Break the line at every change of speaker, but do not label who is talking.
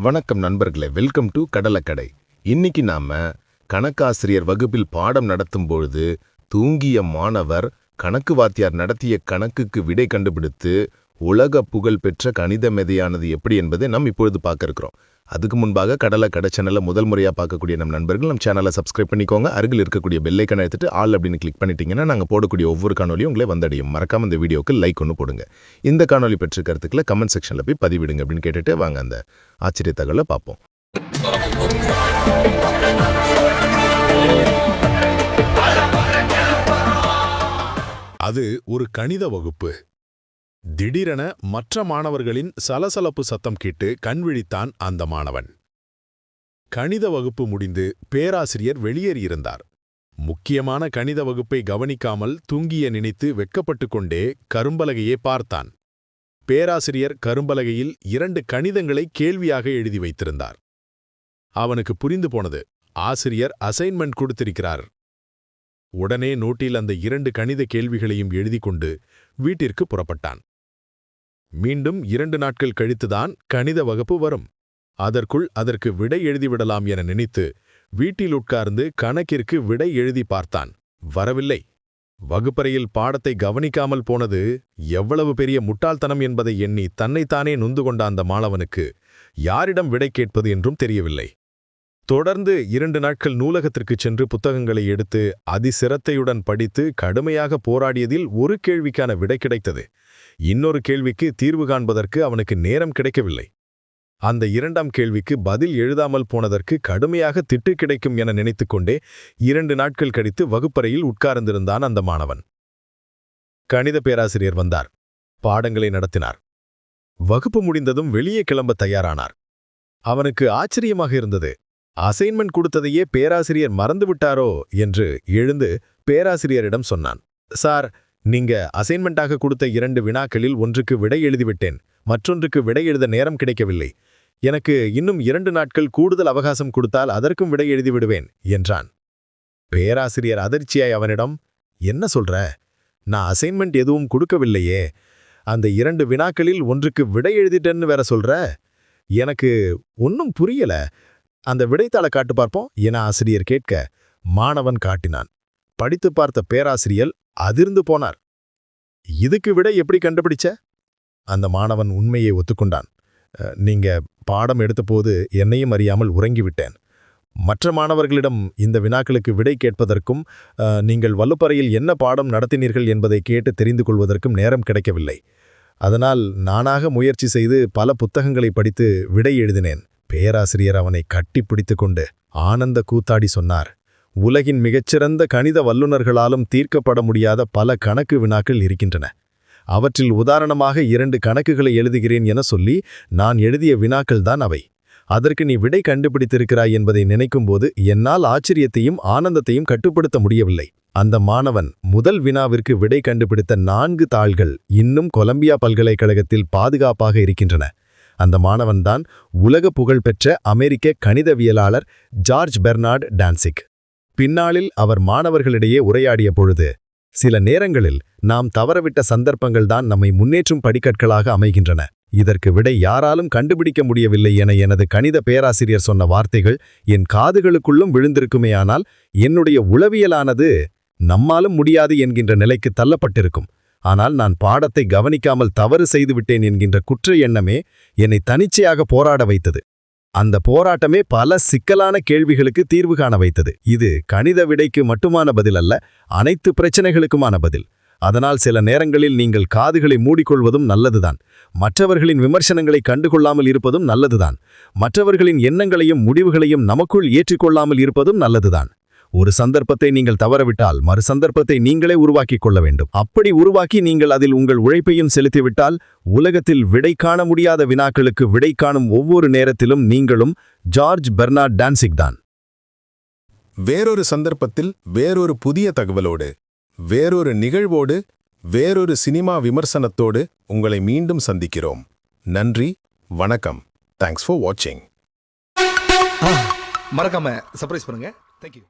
வணக்கம் நண்பர்களே welcome to Kadalakkadai. இன்னைக்கு நாம கணக்காசிரியர் வகுப்பில் பாடம் நடத்தும் பொழுது தூங்கிய மாணவர் கணக்கு வாத்தியார் நடத்திய கணக்குக்கு விடை கண்டுபிடித்து உலக புகழ் பெற்ற கணித மெதையானது எப்படி என்பதை நாம் இப்பொழுது பார்க்க இருக்கிறோம் அதுக்கு முன்பாக கடலக்கடை சேனலை முதல் முறையாக பார்க்கக்கூடிய நம் நண்பர்கள் நம்ம சேனலை சப்ஸ்கிரைப் பண்ணிக்கோங்க. அருகில் இருக்கக்கூடிய பெல்லைக்கனை எடுத்துட்டு ஆல் அப்படின்னு கிளிக் பண்ணிட்டீங்கன்னா நாங்கள் போடக்கூடிய ஒவ்வொரு காணொலியும் உங்களே வந்தடையும். மறக்காம இந்த வீடியோக்கு லைக் ஒன்று போடுங்க. இந்த காணொலி பெற்ற கருத்துக்களை கமெண்ட் செக்ஷனில் போய் பதிவிடுங்க அப்படின்னு கேட்டுட்டு வாங்க அந்த ஆச்சரிய தகவலை பார்ப்போம்.
அது ஒரு கணித வகுப்பு. திடீரென மற்ற மாணவர்களின் சலசலப்பு சத்தம் கேட்டு கண்விழித்தான் அந்த மாணவன். கணித வகுப்பு முடிந்து பேராசிரியர் வெளியேறியிருந்தார். முக்கியமான கணித வகுப்பை கவனிக்காமல் தூங்கிய நினைத்து வெட்கப்பட்டுக் கொண்டே கரும்பலகையே பார்த்தான். பேராசிரியர் கரும்பலகையில் இரண்டு கணிதங்களை கேள்வியாக எழுதி வைத்திருந்தார். அவனுக்கு புரிந்து போனது ஆசிரியர் அசைன்மெண்ட் கொடுத்திருக்கிறார். உடனே நோட்டில் அந்த இரண்டு கணித கேள்விகளையும் எழுதி கொண்டு வீட்டிற்கு புறப்பட்டான். மீண்டும் இரண்டு நாட்கள் கழித்துதான் கணித வகுப்பு வரும். அதற்குள் அதற்கு விடை எழுதிவிடலாம் என நினைத்து வீட்டில் உட்கார்ந்து கணக்கிற்கு விடை எழுதி பார்த்தான். வரவில்லை. வகுப்பறையில் பாடத்தை கவனிக்காமல் போனது எவ்வளவு பெரிய முட்டாள்தனம் என்பதை எண்ணி தன்னைத்தானே நொந்து கொண்ட அந்த மாணவனுக்கு யாரிடம் விடை கேட்பது என்றும் தெரியவில்லை. தொடர்ந்து இரண்டு நாட்கள் நூலகத்திற்குச் சென்று புத்தகங்களை எடுத்து அதிசிரத்தையுடன் படித்து கடுமையாக போராடியதில் ஒரு கேள்விக்கான விடை கிடைத்தது. இன்னொரு கேள்விக்கு தீர்வு காண்பதற்கு அவனுக்கு நேரம் கிடைக்கவில்லை. அந்த இரண்டாம் கேள்விக்கு பதில் எழுதாமல் போனதற்கு கடுமையாக திட்டு கிடைக்கும் என நினைத்துக்கொண்டே இரண்டு நாட்கள் கழித்து வகுப்பறையில் உட்கார்ந்திருந்தான் அந்த மாணவன். கணித பேராசிரியர் வந்தார். பாடங்களை நடத்தினார். வகுப்பு முடிந்ததும் வெளியே கிளம்ப தயாரானார். அவனுக்கு ஆச்சரியமாக இருந்தது. அசைன்மெண்ட் கொடுத்ததையே பேராசிரியர் மறந்துவிட்டாரோ என்று எழுந்து பேராசிரியரிடம் சொன்னான். சார் நீங்க அசைன்மெண்ட்டாக கொடுத்த இரண்டு வினாக்களில் ஒன்றுக்கு விடை எழுதிவிட்டேன். மற்றொன்றுக்கு விடை எழுத நேரம் கிடைக்கவில்லை. எனக்கு இன்னும் இரண்டு நாட்கள் கூடுதல் அவகாசம் கொடுத்தால் அதற்கும் விடை எழுதி விடுவேன் என்றான். பேராசிரியர் அதிர்ச்சியாய் அவனிடம் என்ன சொல்ற? நான் அசைன்மெண்ட் எதுவும் கொடுக்கவில்லையே. அந்த இரண்டு வினாக்களில் ஒன்றுக்கு விடை எழுதிட்டேன்னு வேற சொல்ற? எனக்கு ஒன்னும் புரியல. அந்த விடைத்தாளை காட்டு பார்ப்போம். என ஆசிரியர் கேட்க மாணவன் காட்டினான். படித்து பார்த்த பேராசிரியர் அதிர்ந்து போனார். இதுக்கு விடை எப்படி கண்டுபிடிச்ச? அந்த மாணவன் உண்மையை ஒத்துக்கொண்டான். நீங்க பாடம் எடுத்தபோது என்னையும் அறியாமல் உறங்கிவிட்டேன். மற்ற மாணவர்களிடம் இந்த வினாக்களுக்கு விடை கேட்பதற்கும் நீங்கள் வல்லுப்பறையில் என்ன பாடம் நடத்தினீர்கள் என்பதை கேட்டு தெரிந்து கொள்வதற்கும் நேரம் கிடைக்கவில்லை. அதனால் நானாக முயற்சி செய்து பல புத்தகங்களை படித்து விடை எழுதினேன். பேராசிரியர் அவனை கட்டிப்பிடித்துக் கொண்டு ஆனந்த கூத்தாடி சொன்னார் உலகின் மிகச்சிறந்த கணித வல்லுநர்களாலும் தீர்க்கப்பட முடியாத பல கணக்கு வினாக்கள் இருக்கின்றன. அவற்றில் உதாரணமாக இரண்டு கணக்குகளை எழுதுகிறேன் என சொல்லி நான் எழுதிய வினாக்கள்தான் அவை. அதற்கு நீ விடை கண்டுபிடித்திருக்கிறாய் என்பதை நினைக்கும்போது என்னால் ஆச்சரியத்தையும் ஆனந்தத்தையும் கட்டுப்படுத்த முடியவில்லை. அந்த மாணவன் முதல் வினாவிற்கு விடை கண்டுபிடித்த நான்கு தாள்கள் இன்னும் கொலம்பியா பல்கலைக்கழகத்தில் பாதுகாப்பாக இருக்கின்றன. அந்த மாணவன்தான் உலக புகழ்பெற்ற அமெரிக்க கணிதவியலாளர் ஜார்ஜ் பெர்னார்ட் டான்சிக். பின்னாளில் அவர் மாணவர்களிடையே உரையாடிய பொழுது சில நேரங்களில் நாம் தவறவிட்ட சந்தர்ப்பங்கள்தான் நம்மை முன்னேற்றும் படிக்கற்களாக அமைகின்றன. இதற்கு விடை யாராலும் கண்டுபிடிக்க முடியவில்லை என எனது கணித பேராசிரியர் சொன்ன வார்த்தைகள் என் காதுகளுக்குள்ளும் விழுந்திருக்குமேயானால் என்னுடைய உளவியலானது நம்மாலும் முடியாது என்கின்ற நிலைக்கு தள்ளப்பட்டிருக்கும். ஆனால் நான் பாடத்தை கவனிக்காமல் தவறு செய்துவிட்டேன் என்கின்ற குற்ற எண்ணமே என்னை தனிச்சையாக போராட வைத்தது. அந்த போராட்டமே பல சிக்கலான கேள்விகளுக்கு தீர்வு காண வைத்தது. இது கணித விடைக்கு மட்டுமான பதில் அல்ல அனைத்து பிரச்சனைகளுக்குமான பதில். அதனால் சில நேரங்களில் நீங்கள் காதுகளை மூடிக்கொள்வதும் நல்லதுதான். மற்றவர்களின் விமர்சனங்களை கண்டுகொள்ளாமல் இருப்பதும் நல்லதுதான். மற்றவர்களின் எண்ணங்களையும் முடிவுகளையும் நமக்குள் ஏற்றிக்கொள்ளாமல் இருப்பதும் நல்லதுதான். ஒரு சந்தர்ப்பத்தை நீங்கள் தவறவிட்டால் மறு சந்தர்ப்பத்தை நீங்களே உருவாக்கிக் கொள்ள வேண்டும். அப்படி உருவாக்கி நீங்கள் அதில் உங்கள் உழைப்பையும் செலுத்திவிட்டால் உலகத்தில் விடை காண முடியாத வினாக்களுக்கு விடை காணும் ஒவ்வொரு நேரத்திலும் நீங்களும் ஜார்ஜ் பெர்னார்ட் டான்சிக் தான்.
வேறொரு சந்தர்ப்பத்தில் வேறொரு புதிய தகவலோடு வேறொரு நிகழ்வோடு வேறொரு சினிமா விமர்சனத்தோடு உங்களை மீண்டும் சந்திக்கிறோம். நன்றி வணக்கம். தேங்க்ஸ் ஃபார் வாட்சிங்
மறக்காம சர்ப்ரைஸ் பண்ணுங்க. தேங்க்யூ